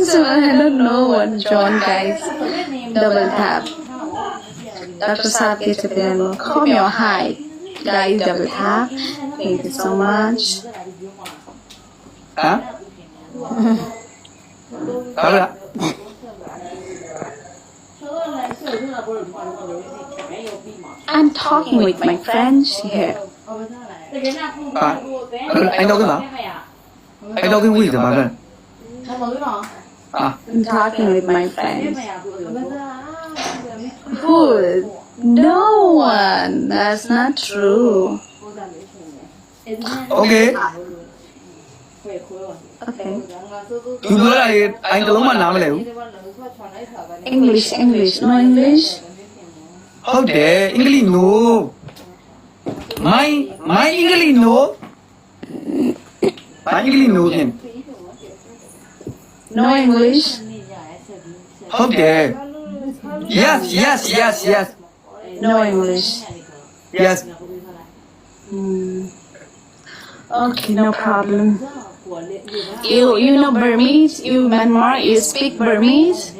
so I don't know what John guys. Double tap. Dr. Saab gets a piano. Calm your height. Guys, double tap. Thank you so much. Huh? Double. I'm talking with my friends here. À, I đâu cái mà? I đâu cái quỷ rồi mà vậy? off and talking with my friends. Who? No one. That's not true. Okay. Okay. You know that I I don't know my name. English, English, no English. How dare English no. My my English no. My English no. No English? Okay. Yes, yes, yes, yes. No English. Yes. Mm. Okay, no problem. You you know Burmese? You Myanmar? You speak Burmese?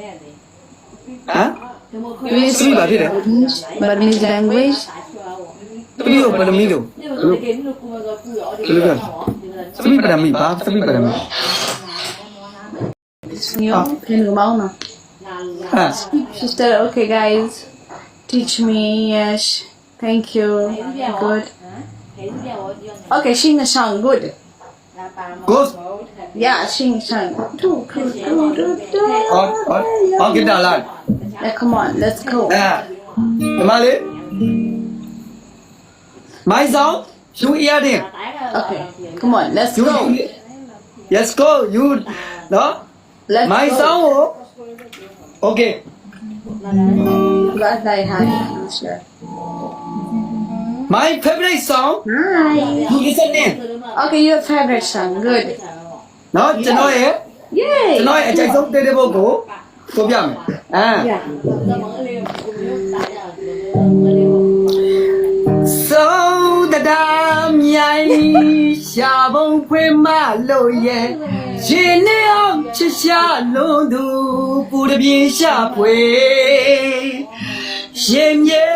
Huh? You speak Burmese, Burmese language? Speak Burmese. Speak Burmese. Speak Burmese you. Oh, kaya gumawa na. Yes. She said, okay guys, teach me, yes, thank you, good. Okay, sing the song. good. Good. Yeah, Xing song. On, on, get down, lad. Yeah, come on, let's go. Yeah. Mali? My sound? You hear them? Okay, come on, let's go. Let's go, you, no? Let's My go. sao? Oh. Okay. What I have answer. My favorite song Hi. is a name. Okay, your favorite song. Good. Now, Chanoy, eh? Yay. Chanoy, I just don't did go. So, yeah. Ah. Yeah. မြိုင်ရှာဘုံဖွင့်မလို့ရဲ့ရှင်နေအောင်ချစ်ရှာလုံးသူပူတပြင်းရှာဖွေရှင်မြေ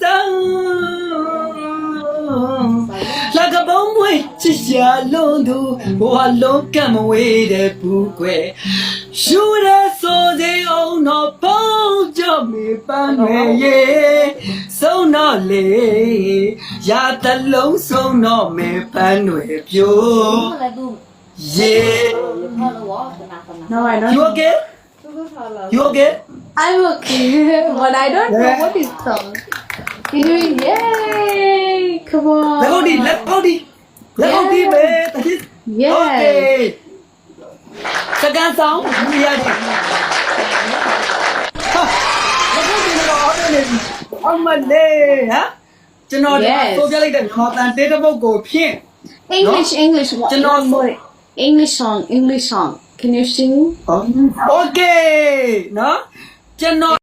ဆုံးလာကပုံးမွေချစ်ရှာလုံးသူဘဝလုံးကမဝေးတဲ့ဘူးကွယ်ရှူရဲဆိုစေအောင်တော့ပုံးကြမေပန်းမယ်ရဲ့ဆုံး တော့လေရာတလုံးဆုံးတော့မေပန်းတွေပြိုယေ No, I don't. you okay you okay I'm okay, but I don't know what is song. You're doing yay! Come လက်ဟုတ် on. ဒီလက်ဟုတ်ဒီလက်ဟုတ်ဒီပဲတတိ Yes. okay စကန်ဆောင်ဒီရတယ်ဟာလက်ဟုတ်ဒီတော့အော်နေပြီ အမလေးဟမ်ကျွန်တော်တို့ပြလိုက်တဲ့မြန်မာတန်တေးတပုတ်ကိုဖြင့် English English English song English song. Can you sing? Okay no?